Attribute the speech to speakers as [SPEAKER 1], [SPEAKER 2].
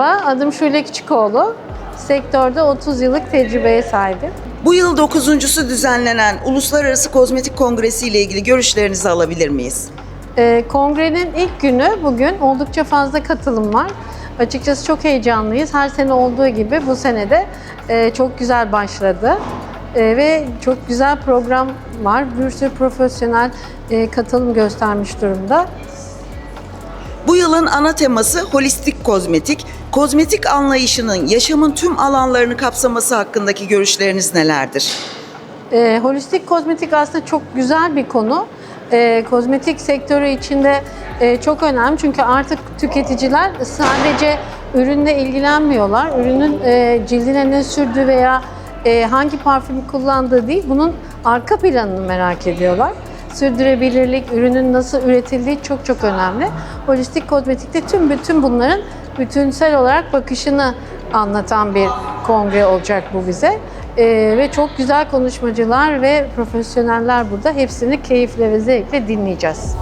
[SPEAKER 1] Merhaba, adım Şule Küçükoğlu. Sektörde 30 yıllık tecrübeye sahibim.
[SPEAKER 2] Bu yıl dokuzuncusu düzenlenen Uluslararası Kozmetik Kongresi ile ilgili görüşlerinizi alabilir miyiz?
[SPEAKER 1] Ee, kongrenin ilk günü bugün oldukça fazla katılım var. Açıkçası çok heyecanlıyız. Her sene olduğu gibi bu sene de e, çok güzel başladı. E, ve çok güzel program var. Bir sürü profesyonel e, katılım göstermiş durumda.
[SPEAKER 2] Bu yılın ana teması holistik kozmetik. Kozmetik anlayışının yaşamın tüm alanlarını kapsaması hakkındaki görüşleriniz nelerdir?
[SPEAKER 1] E, holistik kozmetik aslında çok güzel bir konu. E, kozmetik sektörü içinde e, çok önemli çünkü artık tüketiciler sadece ürünle ilgilenmiyorlar. Ürünün e, cildine ne sürdüğü veya e, hangi parfümü kullandığı değil, bunun arka planını merak ediyorlar. Sürdürülebilirlik, ürünün nasıl üretildiği çok çok önemli. Holistik kozmetikte tüm bütün bunların bütünsel olarak bakışını anlatan bir kongre olacak bu bize. Ee, ve çok güzel konuşmacılar ve profesyoneller burada. Hepsini keyifle ve zevkle dinleyeceğiz.